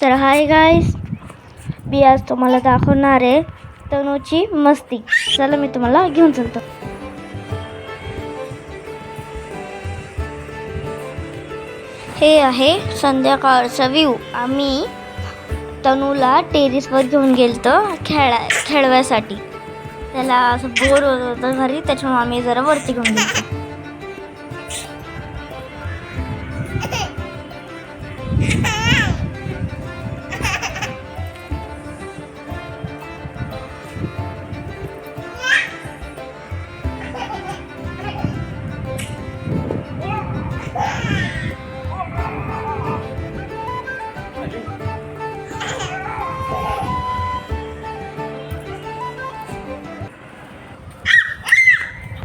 तर hi guys मी आज तुम्हाला दाखवणार आहे. तनूची मस्ती. चला मी तुम्हाला घेऊन चलतो. हे आहे संध्याकाळचा व्ह्यू आम्ही तनूला टेरिसवर घेऊन गेलतो खेळा खेळवायसाठी. त्याला असं बोर होत होतं घरी त्याच्यामुळे आम्ही जरा वरती घेऊन गेलो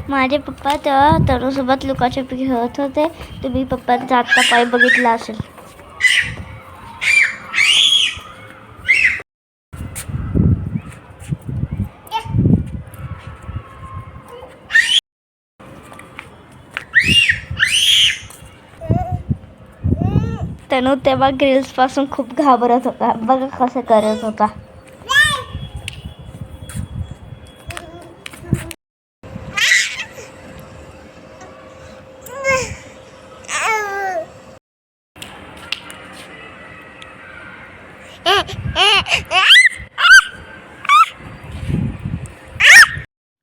माझे पप्पा तेव्हा तरुणसोबत लुकाछुपी खेळत होते. तुम्ही पप्पांचा आत्ता पाय बघितला असेल. तनू तेव्हा ग्रिल्सपासून खूप घाबरत होता. बघा कसं करत होता.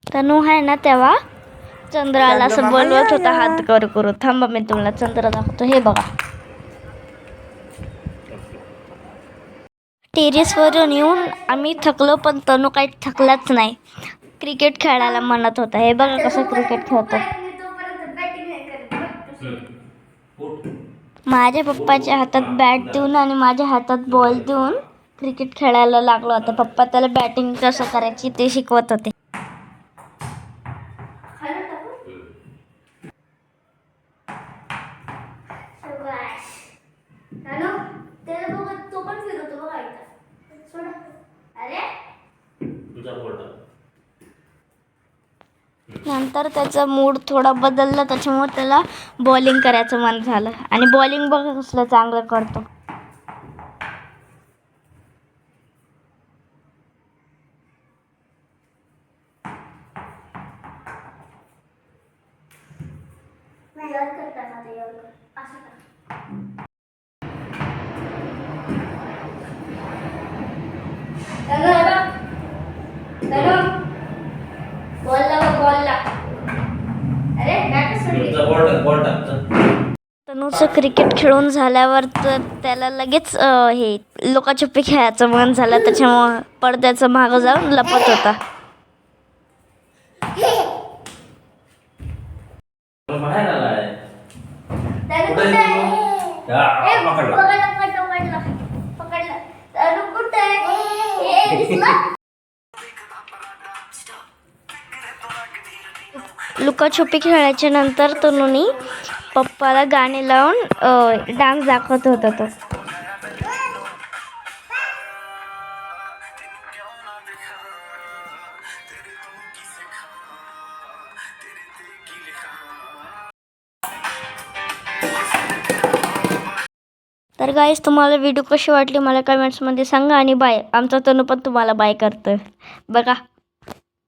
तनू आहे ना तेव्हा चंद्राला असं बोलवत होता हात कर करू थांबा मी तुम्हाला चंद्र दाखवतो. हे बघा. टेरेसवरून येऊन आम्ही थकलो पण तनू काही थकलाच नाही. क्रिकेट खेळायला म्हणत होता. हे बघा कसं क्रिकेट खेळतो. माझ्या पप्पाच्या हातात बॅट देऊन आणि माझ्या हातात बॉल देऊन क्रिकेट खेळायला लागलो होता. पप्पा त्याला बॅटिंग कसं करायची ते शिकवत होते. तुझा फोटो नंतर त्याचा मूड थोडा बदलला त्याच्यामुळे त्याला बॉलिंग करायचं मन झालं. आणि बॉलिंग बघा कसलं चांगलं करतो. तुझा बॉल बॉल टाक चल. तनूचं क्रिकेट खेळून झाल्यावर तर त्याला लगेच हे लोकाछपी खेळायचं मन झालं. त्याच्यामुळं पडद्याचं मागं जाऊन लपत होता. तो बाहेर आलाय. लुकाछुपी खेळायच्या नंतर तनुनी पप्पाला गाणे लावून डान्स दाखवत होता तो. तर गाईस तुम्हाला व्हिडिओ कशी वाटली मला कमेंट्समध्ये सांगा आणि बाय आमचा तनू पण तुम्हाला बाय करतं बघा.